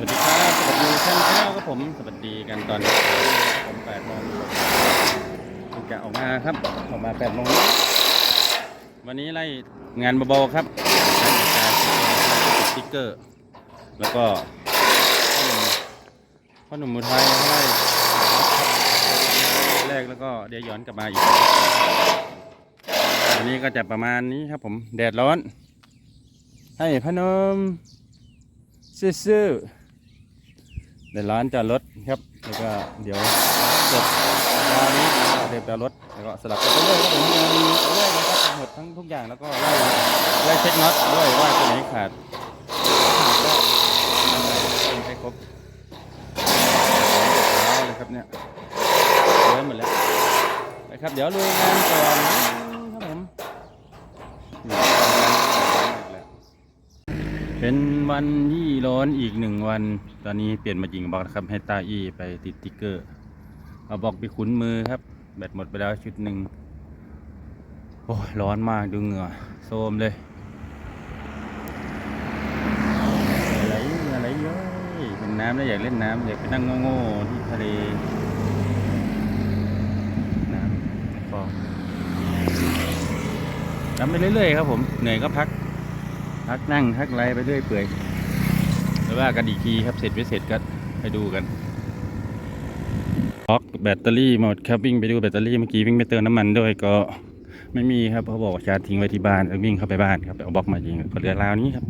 สวัสดีครับสวัสดีท่านเจ้าครับผมสวัสดีกันตอนนี้ผมแปดโมงผมจะออกมาครับ ออกมาแปดโมงวันนี้ไล่งานเบาๆครับใช้การสติ๊กเกอร์ แล้วก็พ่อหนุ่มพ่อหนุ่มมุทัยไล่แรกแล้วก็เดี๋ยวย้อนกลับมาอีกวันนี้ก็จะประมาณนี้ครับผมแดดร้อน ให้พนมซื่อๆ ดี๋ยวร้านจอดครับแล้วก็เดี๋ยวจบยาวนี้เดี๋ยวจอดแล้วก็สลับกันไปเรื่อยครับผมมีเรื่อยนะครับหมดทั้งทุกอย่างแล้วก็ไล่ไล่เช็คน็อตด้วยว่าตัวไหนขาดขาดก็ต้องให้ครบเลยครับเนี่ยเริ่มหมดแล้วไปครับเดี๋ยวลุยงานก่อนครับผมนี่ เป็นวันยี่ร้อนอีกหนึ่งวัน ตอนนี้เปลี่ยนมายิงบล็อกนะครับ ให้ตาอี้ไปติดติ๊กเกอร์ เอาบล็อกไปขุนมือครับ แบตหมดไปแล้วชุดหนึ่งโอ้ยร้อนมากดูเหงื่อโซมเลยอะไรอะไรเย้ยเห็นน้ำแล้วอยากเล่นน้ำอยากไปนั่งโง่ๆที่ทะเลน้ำในคลองทำไปเรื่อยๆครับผมเหนื่อยก็พัก พักนั่งพักไรไปเรื่อยเปื่อยแล้วว่ากันอีกทีครับเสร็จไม่เสร็จก็ไปดูกันล็อกแบตเตอรี่หมดครับวิ่งไปดูแบตเตอรี่เมื่อกี้วิ่งไปเติมน้ำมันด้วยก็ไม่มีครับเขาบอกชาร์จทิ้งไว้ที่บ้านแล้ววิ่งเข้าไปบ้านครับเอาบล็อกมายิงก็เหลือราวนี้ครับ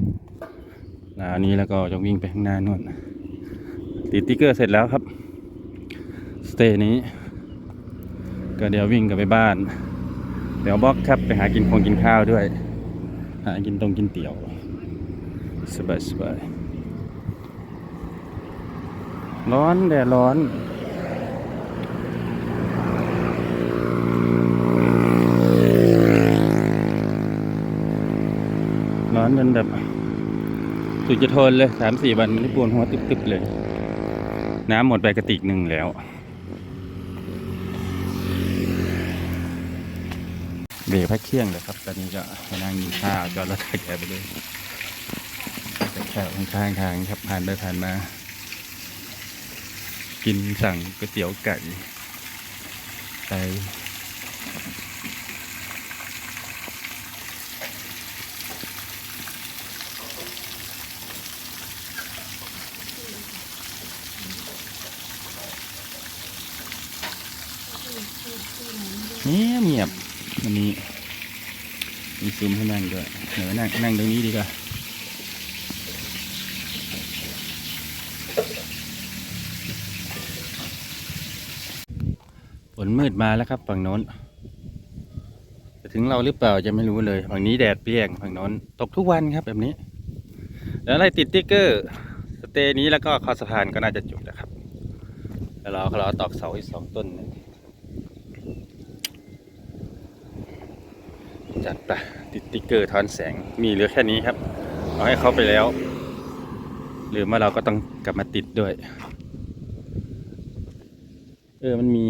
ราวนี้แล้วก็จะวิ่งไปข้างหน้านู่นติดติ๊กเกอร์เสร็จแล้วครับสเตย์นี้ ก็เดี๋ยววิ่งกลับไปบ้าน เดี๋ยวบล็อกครับไปหากินคงกินข้าวด้วย หากินตรงกินเตี๋ยว สบายสบายร้อนแดดร้อนร้อนจนแบบสุดจะทนเลยสามสี่วันมันได้ปวดหัวตึบๆเลย น้ำหมดไปกระติกหนึ่งแล้ว เบรกพักเที่ยงเลยครับ ตอนนี้ก็นั่งกินข้าวจอดรถแกไปเลยแถวข้างๆทางครับผ่านไปผ่านมา กินสั่งก๋วยเตี๋ยวไก่ไปเงียบเงียบ วันนี้มีซุ้มให้นั่งด้วยเดี๋ยวนั่งนั่งตรงนี้ดีกว่าฝนมืดมาแล้วครับฝั่งโน้นจะถึงเราหรือเปล่าจะไม่รู้เลยฝั่งนี้แดดเปรี้ยงฝั่งโน้นตกทุกวันครับแบบนี้ แล้วอะไรติดติ๊กเกอร์สเตย์นี้แล้วก็คอสะพานก็น่าจะจบแล้วครับแล้วเราก็รอตอกเสาอีกสองต้นนึง จัดไปติดติ๊กเกอร์ทอนแสงมีเหลือแค่นี้ครับ เอาให้เขาไปแล้ว หรือว่าเราก็ต้องกลับมาติดด้วย เออมันมี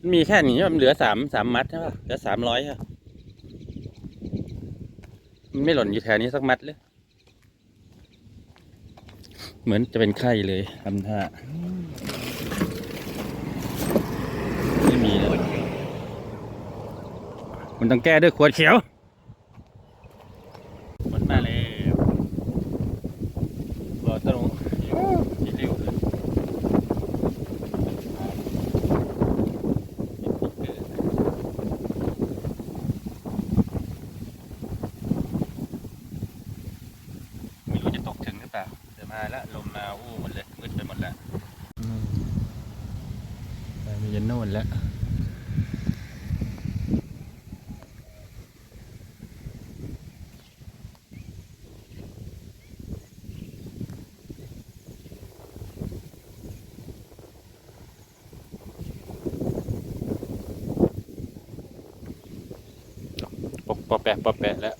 มันมีแค่นี้มันเหลือสามสามมัดใช่ป่ะเหลือสามร้อยอะมันไม่หล่นอยู่แถวนี้สักมัดเลย เหมือนจะเป็นไข่เลยทำท่าไม่มีเลย มันต้องแก้ด้วยขวดเขียวมันมาแล้วรอตรงที่เร็วเลย ไม่รู้จะตกถึงหรือเปล่าเดี๋ยวมาแล้วลมมาอู้หมดเลยมืดไปหมดแล้วไปมียันโน่นแล้ว ปอแปะปอแปะแล้ว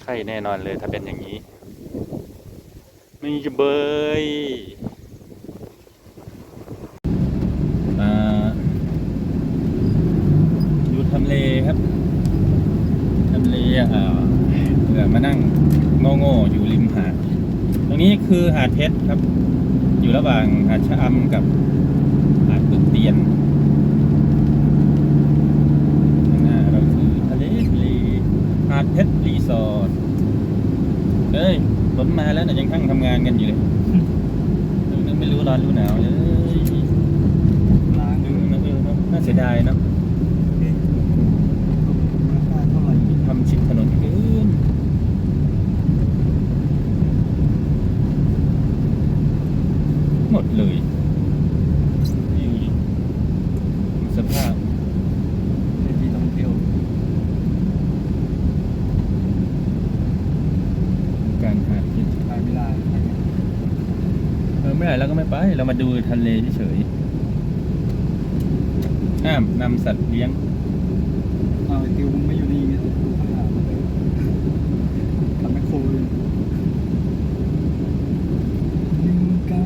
ใช่แน่นอนเลยถ้าเป็นอย่างนี้ไม่จะเบยอยู่ทำเลครับ ทำเลอ่าเผื่อมานั่งโง่ๆอยู่ริมหาด ตรงนี้คือหาดเพชรครับ อยู่ระหว่างหาดชะอำกับหาดปึกเตียนข้างหน้าเราคือทะเลทะเลหาดเพชรรีสอร์ท เอ้ยฝนมาแล้วนะยังทั้งทำงานกันอยู่เลยนึกไม่รู้ร้อนรู้หนาวเลยล้างเออเนอะเออเนอะน่าเสียดายเนาะ ราคาเท่าไหร่ ทำชิดถนนเกินหมดเลยนี่ดูดิสภาพ ในที่ท่องเที่ยว การหาที่ ไปไม่ได้ เออไม่ได้เรา ก็ไม่ไป เรามาดูทะเลเฉยๆห้ามนำสัตว์เลี้ยงเอาไอ้ติวมึงไม่อยู่นี่ไงดูข้างหลังมันเลยทำแมคโครเลยอยู่ไกล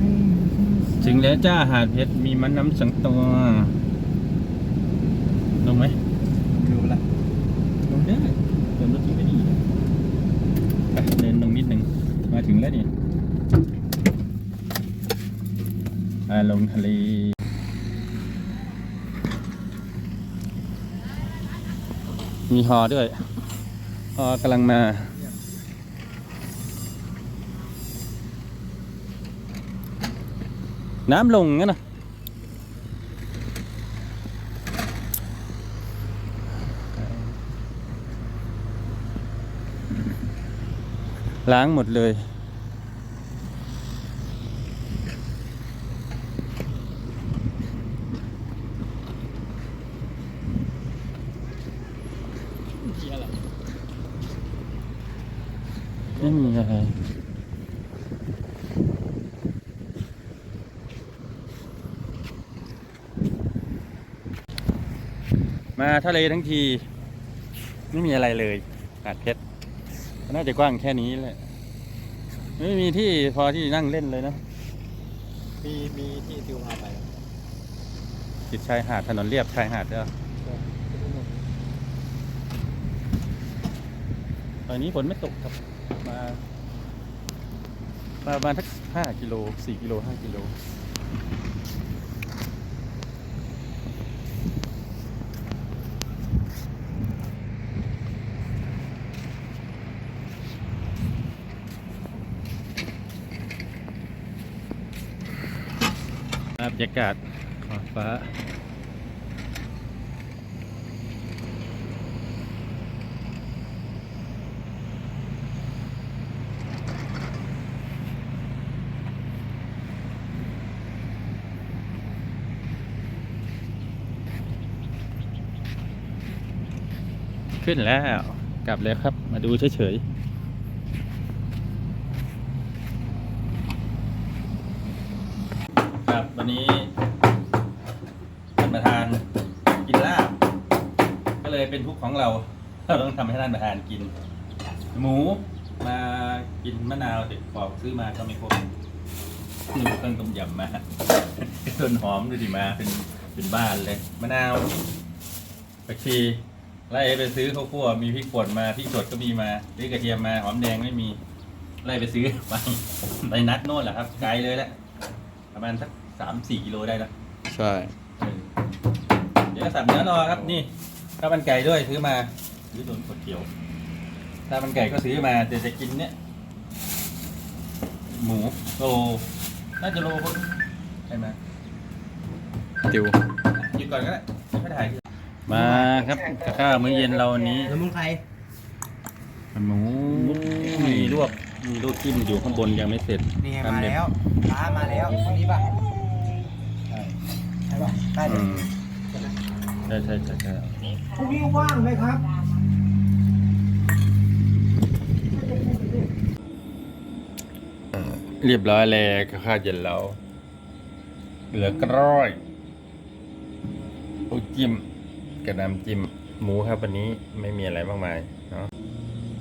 ถึงแล้วจ้าหาดเพชรมีมันน้ำสังตัวลงไหม ดูละ ลงได้เดินรถที่ไม่ดีไปเดินลงนิดหนึ่งมาถึงแล้วนี่อ่า ลงทะเลมีฮอด้วยฮอกำลังมาน้ำลงงั้นนะล้างหมดเลย ไม่มีอะไรมาทะเลทั้งที ไม่มีอะไรเลยหาดเพชรน่าจะกว้างแค่นี้แหละ ไม่มีที่พอที่นั่งเล่นเลยนะ มีมีที่ติวพาไป ติดชายหาดถนนเรียบชายหาดเด้อ ตอนนี้ฝนไม่ตกครับ มาประมาณสักห้ากิโลสี่กิโลห้ากิโลบรรยากาศขอบฟ้า ขึ้นแล้ว กลับแล้วครับ มาดูเฉยๆครับวันนี้ท่านประธานกินลาบ ก็เลยเป็นทุกข์ของเรา เราต้องทำให้ท่านประธานกิน หมูมากินมะนาวติดขอบซื้อมาก็ไม่ครบนี่เครื่องต้มยำมาต้นหอมดูดิมาเป็นเป็นบ้านเลยมะนาวผักชี ไล่ไปซื้อข้าวคั่วมีพริกป่นมาพริกสดก็มีมาซื้อกระเทียมมาหอมแดงไม่มี ไล่ไปซื้อไปไปนัดโน่นแหละครับไกลเลยแหละประมาณสักสามสี่กิโลได้นะใช่ เออเดี๋ยวสับเนื้อรอครับนี่ข้าวมันไก่ด้วยซื้อมาซื้อโดนกดเกี่ยวข้าวมันไก่ก็ซื้อมาแต่จะกินเนี่ย หมูโลน่าจะโลพวกใช่ไหมติว หยุดก่อนก็ได้ไม่ถ่าย มาครับกับข้าวมื้อเย็นเราวันนี้แล้วมึงใครหมูมีลวกมีลวกจิ้มอยู่ข้างบนยังไม่เสร็จนี่ไงทำมาเด็ดแล้วป้ามาแล้วคนนี้ป่ะใช่ป่ะได้เลอืยมใช่ใช่ใช่ใช่พรุ่งนี้ว่างไหมครับเรียบร้อยแล้วกับข้าวเย็นเราเหลือกร้อยโอ้จิ้ม กับน้ำจิ้มหมูครับวันนี้ไม่มีอะไรมากมายเนาะ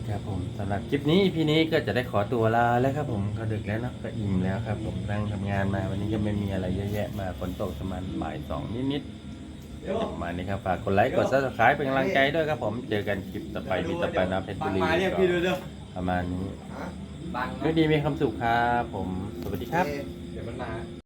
ครับผมสำหรับคลิปนี้พี่นี้ก็จะได้ขอตัวลาแล้วครับผมก็ดึกแล้วเนอะก็อิ่มแล้วครับ ผมนั่งทำงานมาวันนี้ก็ไม่มีอะไรเยอะแยะมาฝนตกประมาณบ่ายสองนิดๆประมาณนี้ครับฝากกดไลค์กดซับสไครป์เป็นกำลังใจด้วยครับผมเจอกันคลิปต่อไปมีต่อไปนะเพชรบุรีมาเรียกพี่ด้วยเด้อกประมาณนี้บังก็ดีมีความสุขครับผมสวัสดีครับเดี๋ยวมันมา